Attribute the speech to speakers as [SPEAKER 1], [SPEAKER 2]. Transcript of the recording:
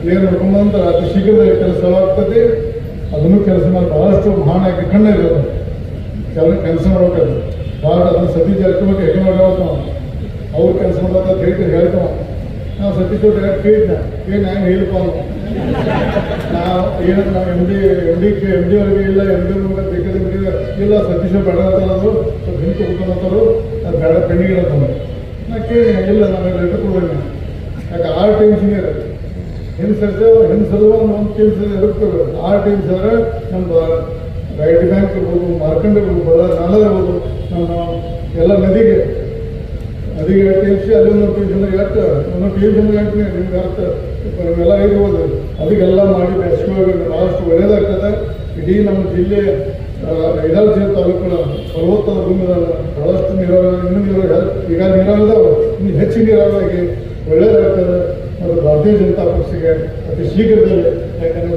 [SPEAKER 1] Clear ಮಾಡ್ಕೊಂಬಂತ ಅತಿ ಶೀಘ್ರದಲ್ಲಿ ಕೆಲಸ ಆಗ್ತದೆ. ಅದನ್ನು ಕೆಲಸ ಮಾಡಿ ಬಹಳಷ್ಟು ಮಹಾನ್ ಆಗಿ ಕಣ್ಣ ಇರೋದು ಕೆಲ ಕೆಲಸ ಮಾಡ್ಬೇಕು ಭಾಳ ಅದನ್ನ ಸತೀಶ್ ಜಾರಕಿಹೊಳಿ ಹೆಂಗೆ ಮಾಡ್ಯಾವತ್ತ ಅವ್ರು ಕೆಲಸ ಮಾಡೋದ ಹೇಳ್ತೀವಿ ಹೇಳ್ತಾವ ನಾವು ಸತೀಶ್ ಅವ್ರು ಕೇಳಿದ್ನ? ಏನು ಹೆಂಗೆ ಹೇಳ್ಕೊ. ನಾವು ಏನು ನಾವು M D M D M D ಅವ್ರಿಗೆ ಇಲ್ಲ ಎಂ ಡಿ ಬೇಕಾದ್ರೆ ಬಿಟ್ಟಿದ್ರೆ ಇಲ್ಲ, ಸತೀಶ್ ಅವ್ರು ಬೇಡ ಅಂತ ಅನ್ನೋದು ಸ್ವಲ್ಪ ಹಿಂದೆ ಕುತ್ಕೊಂಡಂತಾರು ಅದು ಬೇಡ ನಾ ಕೇಳಿ ಇಲ್ಲ, ನಾನು ಲೆಟರ್ ಕೊಡೋಣ ಯಾಕೆ, ಆರು ಇದೆ ಹಿಂದೆ ಸಲುವ ಒಂದು ಟೀಮ್ಸ್ ಇರುತ್ತೆ ಆ ಟೀಮ್ಸ್ ಆದರೆ ನಮ್ಮ ರೈಟ್ ಬ್ಯಾಂಕ್ ಇರ್ಬೋದು, ಮಾರ್ಕಂಡ್ ಇರ್ಬೋದು, ಬಳ್ಳಾರಿ ಇರ್ಬೋದು, ನಮ್ಮ ಎಲ್ಲ ನದಿಗೆ. ನದಿಗೆ ಟೀಮ್ಸ್ ಅಲ್ಲಿ ಒಂದು ಟೀಮ್ಸ್ ಅಂದ್ರೆ ಎಷ್ಟು ಒಂದು ಟೀಮ್ಸ್ ಅಂದ್ರೆ ಹೇಳ್ತೀನಿ ನಿಮ್ಗೆ ಅರ್ಥ ನೀವೆಲ್ಲ ಇರ್ಬೋದು ಅದಕ್ಕೆಲ್ಲ ಮಾಡಿ ಬೆಳೆಸ್ಕೊಳ್ಳೋದು ಭಾಳಷ್ಟು ಒಳ್ಳೇದಾಗ್ತದೆ. ಇಡೀ ನಮ್ಮ ಜಿಲ್ಲೆ ಜಿಲ್ಲೆ ತಾಲೂಕುಗಳ ಫಲವತ್ತಾದ ಭೂಮಿಗಳ ಬಹಳಷ್ಟು ನೀರಾವರಿ, ಇನ್ನೂ ನೀರಾವರಿ ಈಗ ನೀರಾವರಿದಾವ ಇನ್ನು ಹೆಚ್ಚು ನೀರಾವರಿಯಾಗಿ ಒಳ್ಳೇದಾಗ್ತದೆ. ಮತ್ತು ಭಾರತೀಯ ಜನತಾ ಪಕ್ಷಕ್ಕೆ ಅತಿ ಶೀಘ್ರದಲ್ಲೇ ಯಾಕಂದರೆ